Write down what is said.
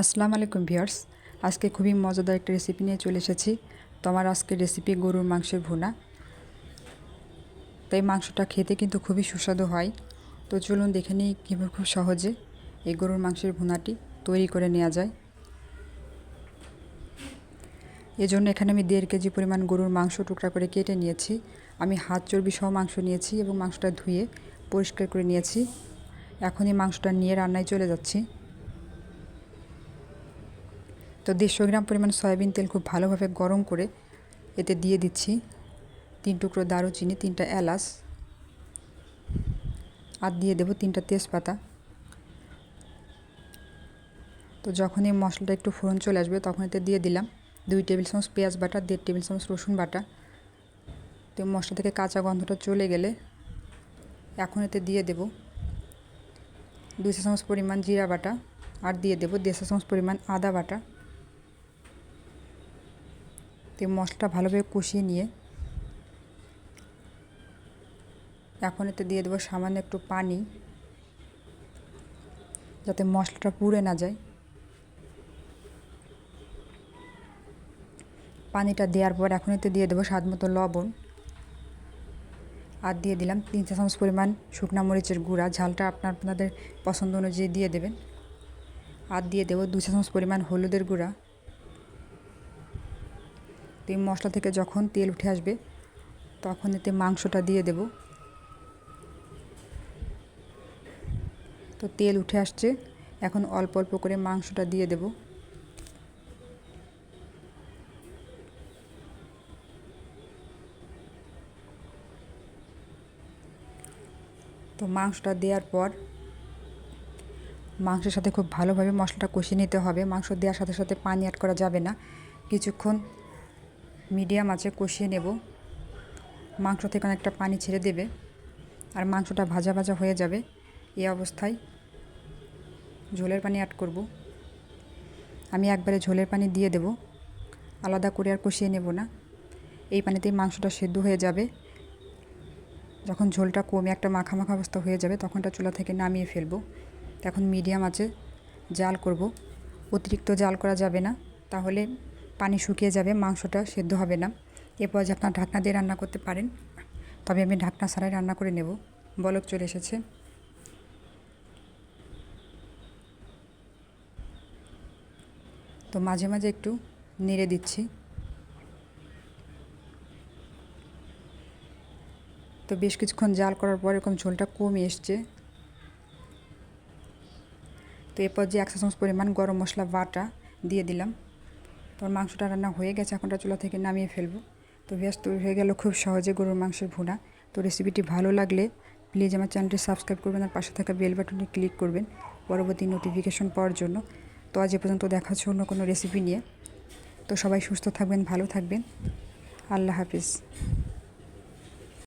আসসালামু আলাইকুম ভিউয়ার্স। আজকে খুবই মজাদার একটা রেসিপি নিয়ে চলে এসেছি। তো আমার আজকের রেসিপি গরুর মাংসের ভুনা। তাই মাংসটা খেতে কিন্তু খুবই সুস্বাদু হয়। তো চলুন দেখে নিই কীভাবে খুব সহজে এই গরুর মাংসের ভুনাটি তৈরি করে নেওয়া যায়। এজন্য এখানে আমি দেড় কেজি পরিমাণ গরুর মাংস টুকরা করে কেটে নিয়েছি। আমি হাত চর্বি সহ মাংস নিয়েছি এবং মাংসটা ধুয়ে পরিষ্কার করে নিয়েছি। এখন এই মাংসটা নিয়ে রান্নায় চলে যাচ্ছি। তো দেড়শো গ্রাম পরিমাণ সয়াবিন তেল খুব ভালোভাবে গরম করে এতে দিয়ে দিচ্ছি। তিন টুকরো দারুচিনি, তিনটা এলাচ, আর দিয়ে দেবো তিনটা তেজপাতা। তো যখন এই মশলাটা একটু ফোড়ন চলে আসবে তখন এতে দিয়ে দিলাম দুই টেবিল চামচ পেঁয়াজ বাটা, দেড় টেবিল চামচ রসুন বাটা। তো মশলা থেকে কাঁচা গন্ধটা চলে গেলে এখন এতে দিয়ে দেব দুইশো চামচ পরিমাণ জিরা বাটা, আর দিয়ে দেবো দেড়শো চামচ পরিমাণ আদা বাটা। তো মশলাটা ভালোভাবে কষিয়ে নিয়ে এখন এতে দিয়ে দেবো সামান্য একটু পানি, যাতে মশলাটা পুড়ে না যায়। পানিটা দেওয়ার পর এখন এতে দিয়ে দেবো স্বাদ মতো লবণ। আর দিয়ে দিলাম তিন চা চামচ পরিমাণ শুকনা মরিচের গুঁড়া, ঝালটা আপনার, আপনাদের পছন্দ অনুযায়ী দিয়ে দেবেন। আর দিয়ে দেবো দু চা চামচ পরিমাণ হলুদের গুঁড়া। তো এই মশলা থেকে যখন তেল উঠে আসবে, তখন এতে মাংসটা দিয়ে দেব। তো তেল উঠে আসছে, এখন অল্প অল্প করে মাংসটা দিয়ে দেব। তো মাংসটা দেওয়ার পর, মাংসের সাথে খুব ভালোভাবে মশলাটা কষিয়ে নিতে হবে। মাংস দেওয়ার সাথে সাথে পানি অ্যাড করা যাবে না। কিছুক্ষণ মিডিয়াম আছে, কষিয়ে নেব। মাংস থেকে অনেকটা পানি ছেড়ে দেবে। আর মাংসটা ভাজা ভাজা হয়ে যাবে এই অবস্থায়। ঝোলের পানি অ্যাড করব। আমি একবারে ঝোলের পানি দিয়ে দেব। আলাদা করে আর কষিয়ে নেব না। এই পানিতেই মাংসটা সেদ্ধ হয়ে যাবে। যখন ঝোলটা কমে একটা মাখা মাখা অবস্থা হয়ে যাবে তখনটা চুলা থেকে নামিয়ে ফেলব। এখন মিডিয়াম আছে, জাল করব। অতিরিক্ত জাল করা যাবে না। তাহলে পানি শুকিয়ে যাবে, মাংসটা সেদ্ধ হবে না। এরপর যে আপনার ঢাকনা দিয়ে রান্না করতে পারেন। তবে আমি ঢাকনা ছাড়াই রান্না করে নেব। বলক চলে এসেছে। তো মাঝে মাঝে একটু নেড়ে দিচ্ছি। তো বেশ কিছুক্ষণ জাল করার পর এরকম ঝোলটা কমে এসছে। তো এরপর যে একশো চামচ পরিমাণ গরম মশলা, বাটা দিয়ে দিলাম। তোর মাংসটা রান্না হয়ে গেছে এখনটা চুলা থেকে নামিয়ে ফেলব। তো ব্যস্ত হয়ে গেল খুব সহজে গরুর মাংসের ভুনা। তো রেসিপিটি ভালো লাগলে প্লিজ আমার চ্যানেলটি সাবস্ক্রাইব করবেন আর পাশে থাকা বেল বাটনে ক্লিক করবেন পরবর্তী নোটিফিকেশন পাওয়ার জন্য। তো আজ এ পর্যন্ত দেখা হচ্ছে অন্য কোনো রেসিপি নিয়ে। তো সবাই সুস্থ থাকবেন, ভালো থাকবেন। আল্লাহ হাফিজ।